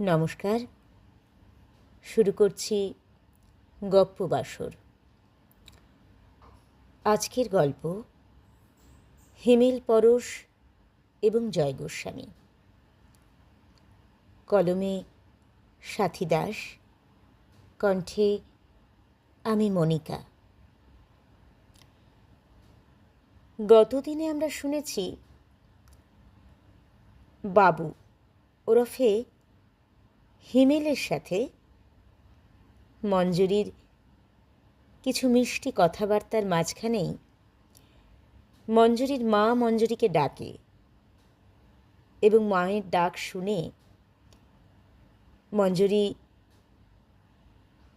নমস্কার। শুরু করছি গপ্প বাসর। আজকের গল্প হিমেল পরশ এবং জয় গোস্বামী। কলমে সাথী দাস, কণ্ঠে আমি মনিকা। গতদিনে আমরা শুনেছি, বাবু ওরফে হিমেলের সাথে মঞ্জুরির কিছু মিষ্টি কথাবার্তার মাঝখানেই মঞ্জুরির মা মঞ্জুরিকে ডাকে এবং মায়ের ডাক শুনে মঞ্জুরি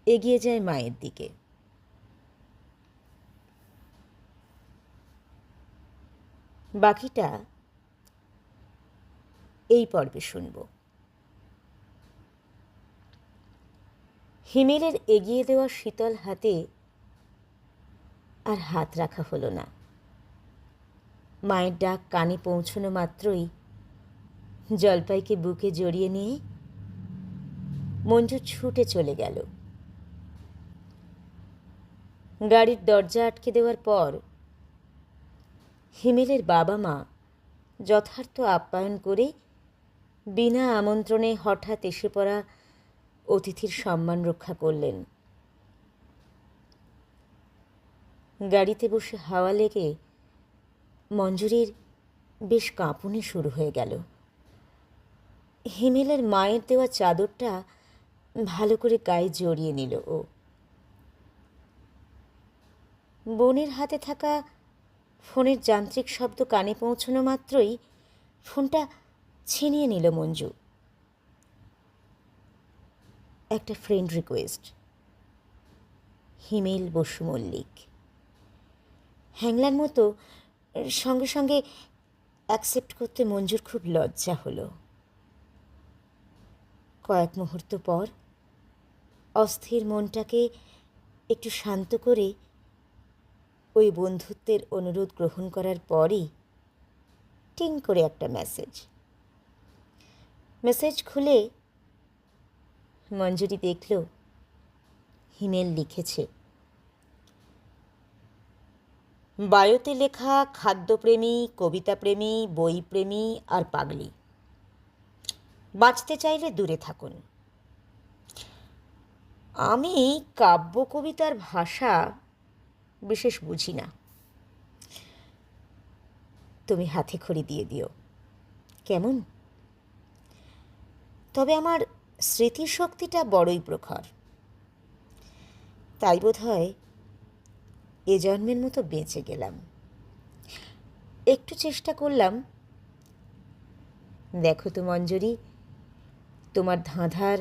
এগিয়ে যায় মায়ের দিকে। বাকিটা এই পর্বে শুনব। হিমেলের এগিয়ে দেওয়া শীতল হাতে আর হাত রাখা হলো না। মায়ের ডাক কানে পৌঁছনো মাত্রই জলপাইকে বুকে জড়িয়ে নিয়ে মঞ্জু ছুটে চলে গেল। গাড়ির দরজা আটকে দেওয়ার পর হিমেলের বাবা মা যথার্থ আপ্যায়ন করে বিনা আমন্ত্রণে হঠাৎ এসে পড়া অতিথির সম্মান রক্ষা করলেন। গাড়িতে বসে হাওয়া লেগে মঞ্জুরির বেশ কাঁপুনি শুরু হয়ে গেল। হিমেলের মায়ের দেওয়া চাদরটা ভালো করে গায়ে জড়িয়ে নিল ও। বোনের হাতে থাকা ফোনের যান্ত্রিক শব্দ কানে পৌঁছানো মাত্রই ফোনটা ছিনিয়ে নিল মঞ্জু। একটা ফ্রেন্ড রিকোয়েস্ট হিমেল বসু মল্লিক হ্যাংলার মতো, সঙ্গে সঙ্গে অ্যাকসেপ্ট করতে মঞ্জুর খুব লজ্জা হলো। কয়েক মুহূর্ত পর, অস্থির মনটাকে একটু শান্ত করে ওই বন্ধুত্বের অনুরোধ গ্রহণ করার পরই টিং করে একটা মেসেজ মেসেজ খুলে মঞ্জুরি দেখল, হিমেল লিখেছে, বায়োতে লেখা খাদ্যপ্রেমী, কবিতাপ্রেমী, বইপ্রেমী আর পাগলি। বাঁচতে চাইলে দূরে থাকুন। আমি কাব্য কবিতার ভাষা বিশেষ বুঝি না। তুমি হাতে খড়ি দিয়ে দিও। কেমন? তবে আমার স্মৃতিশক্তিটা বড়ই প্রখর। তাই বোধ হয় এ জন্মের মতো বেঁচে গেলাম। একটু চেষ্টা করলাম। দেখো তো মঞ্জুরি, তোমার ধাঁধার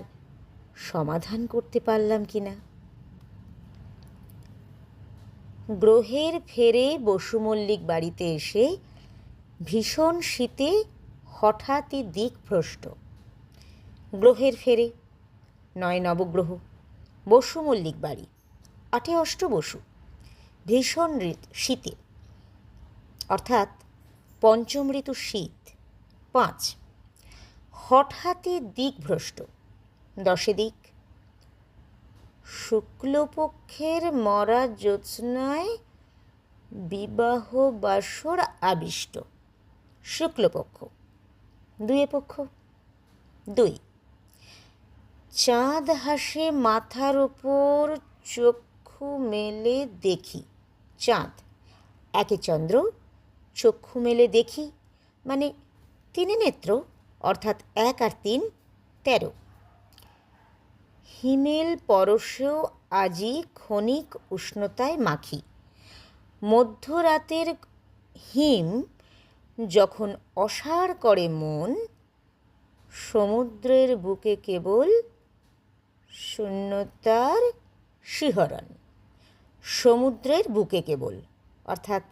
সমাধান করতে পারলাম কি না? গ্রহের ফেরে বসুমল্লিক বাড়িতে এসে ভীষণ শীতে হঠাৎই দিক ভ্রষ্ট গ্রহের ফেরে, নয় নবগ্রহ, বসু মল্লিক বাড়ি, আটে অষ্ট বসু, ভীষণ শীতে। অর্থাৎ পঞ্চম ঋতু শীত, পাঁচ। হঠাৎই দিকভ্রষ্ট, দশে দিক। শুক্লপক্ষের মরা জ্যোৎস্নায় বিবাহ বাসর আবিষ্ট, শুক্লপক্ষ। দুয়ে পক্ষ, দুই। চাঁদ হাসে মাথার ওপর চক্ষু মেলে দেখি। চাঁদ, একে চন্দ্র, চক্ষু মেলে দেখি। মানে তিনে নেত্র, অর্থাৎ এক আর তিন, তেরো। হিমেল পরশেও আজি ক্ষণিক উষ্ণতায় মাখি। মধ্যরাতের হিম যখন অসাড় করে মন, সমুদ্রের বুকে কেবল শূন্যতার শিহরণ। সমুদ্রের বুকে কেবল, অর্থাৎ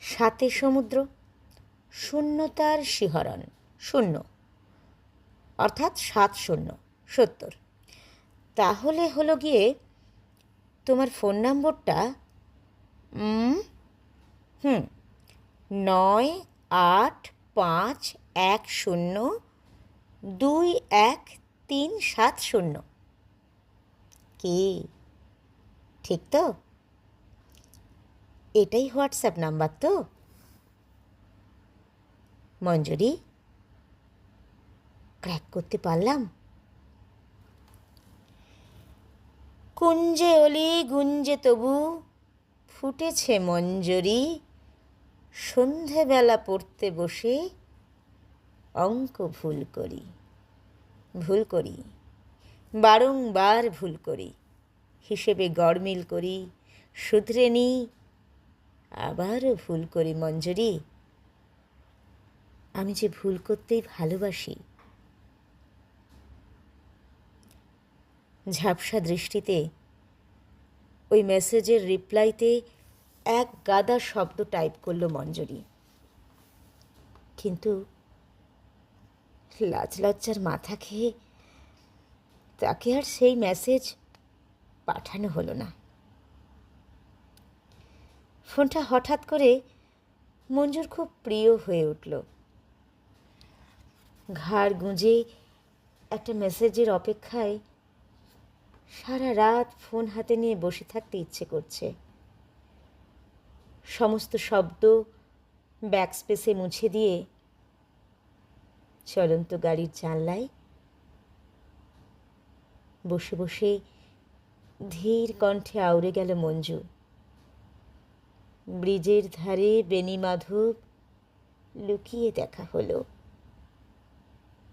সাথে সমুদ্র। শূন্যতার শিহরণ, শূন্য, অর্থাৎ সাত শূন্য, সত্তর। তাহলে হলো গিয়ে তোমার ফোন নম্বরটা হুম, নয়, আট, পাঁচ, এক, শূন্য, দুই, এক, তিন, সাত, শূন্য। কি? ঠিক তো? এটাই হোয়াটসঅ্যাপ নাম্বার তো। মঞ্জুরি, ক্র্যাক করতে পারলাম? কুঞ্জে অলি, গুঞ্জে তবু ফুটেছে মঞ্জরি। সন্ধেবেলা পড়তে বসে অঙ্ক ভুল করি। ভুল করি। বারংবার ভুল করি। হিসেবে গড়মিল করি, শুধরে নিই আবারও ভুল করি মঞ্জুরি। আমি যে ভুল করতেই ভালোবাসি। ঝাপসা দৃষ্টিতে ওই মেসেজের রিপ্লাইতে এক গাদা শব্দ টাইপ করল মঞ্জুরি। কিন্তু লাজ লজ্জার মাথা খেয়ে তাকে আর সেই মেসেজ পাঠানো হলো না। ফোনটা হঠাৎ করে মঞ্জুর খুব প্রিয় হয়ে উঠল। ঘাড় গুঁজে একটা মেসেজের অপেক্ষায় সারা রাত ফোন হাতে নিয়ে বসে থাকতে ইচ্ছে করছে। সমস্ত শব্দ ব্যাকস্পেসে মুছে দিয়ে চলন্ত গাড়ির জানলায় বসে বসে ধীর কণ্ঠে আউড়ে গেল মঞ্জু। ব্রিজের ধারে বেনি মাধব লুকিয়ে দেখা হলো।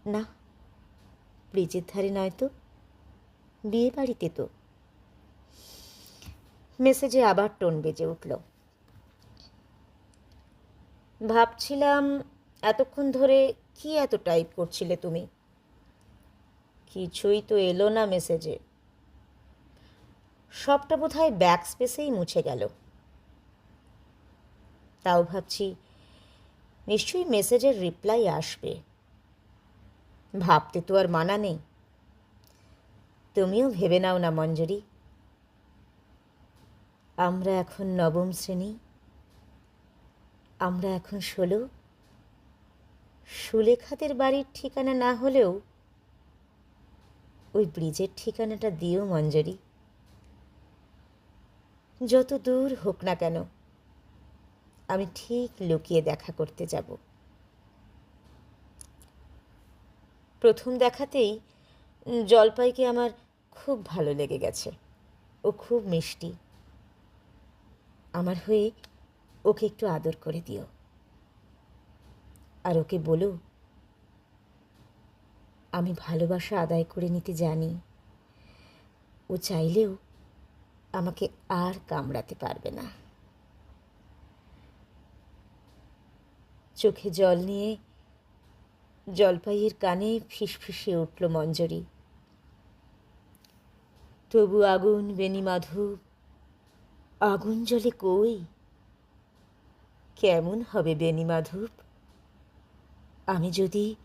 না, ব্রিজের ধারে নয়তো বিয়ে বাড়িতে তো। মেসেজে আবার টোন বেজে উঠল। ভাবছিলাম, এতক্ষণ ধরে কি এত টাইপ করছিলে তুমি? কিছুই তো এলো না মেসেজে সবটা বোধ হয় ব্যাক স্পেসেই মুছে গেল। তাও ভাবছি, নিশ্চয়ই মেসেজের রিপ্লাই আসবে। ভাবতে তো আর মানা নেই। তুমিও ভেবে নাও না, মঞ্জুরি। আমরা এখন নবম শ্রেণি। আমরা এখন ষোলো। সুলেখাদের বাড়ির ঠিকানা না হলেও ওই ব্রিজের ঠিকানাটা দিও, মঞ্জুরি। যত দূর হোক না কেন, আমি ঠিক লুকিয়ে দেখা করতে যাব। প্রথম দেখাতেই জলপাইকে আমার খুব ভালো লেগে গেছে। ও খুব মিষ্টি। আমার হয়ে ওকে একটু আদর করে দিও। আর ওকে বলো আমি ভালোবাসা আদায় করে নিতে জানি। ও চাইলেও আমাকে আর কামড়াতে পারবে না। চোখে জল নিয়ে জলপাইয়ের কানে ফিসফিসে উঠল মঞ্জরি। তবু আগুন বেনি মাধব আগুন জলে কই? কেমন হবে বেনি মাধব আমি যদি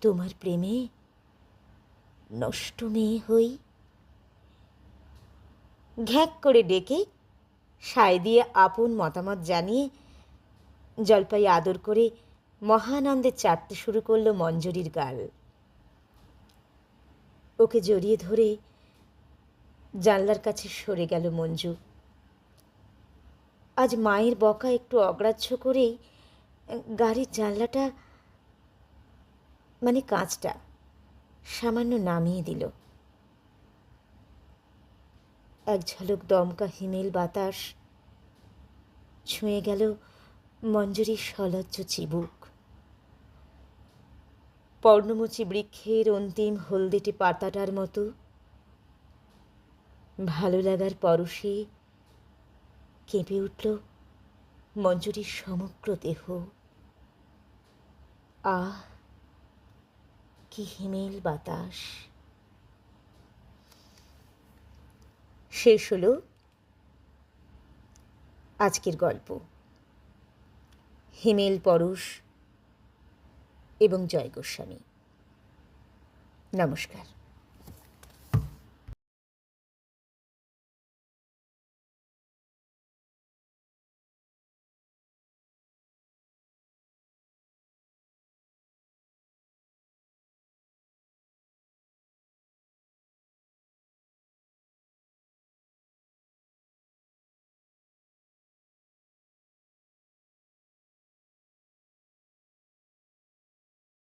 তোমার প্রেমে নষ্ট মেয়ে হই। ঘ্যাক করে ডেকে সায় দিয়ে আপন মতামত জানিয়ে জলপাই আদর করে মহানন্দে চাটতে শুরু করল মঞ্জরির গাল। ওকে জড়িয়ে ধরে জানলার কাছে সরে গেল মঞ্জু। আজ মায়ের বকা একটু অগ্রাহ্য করেই গাড়ির জানলাটা মানে কাঁচটা সামান্য নামিয়ে দিল। এক ঝলক দমকা হিমেল বাতাস ছুঁয়ে গেল মঞ্জুরির সলজ্জ চিবুক। পর্ণমুচি বৃক্ষের অন্তিম হলদেটে পাতাটার মতো। ভালো লাগার পরশে কেঁপে উঠল মঞ্জুরির সমগ্র দেহ। আহ! কি হিমেল বাতাস? শেষ হলো আজকের গল্প। হিমেল পরশ এবং জয় গোস্বামী নমস্কার।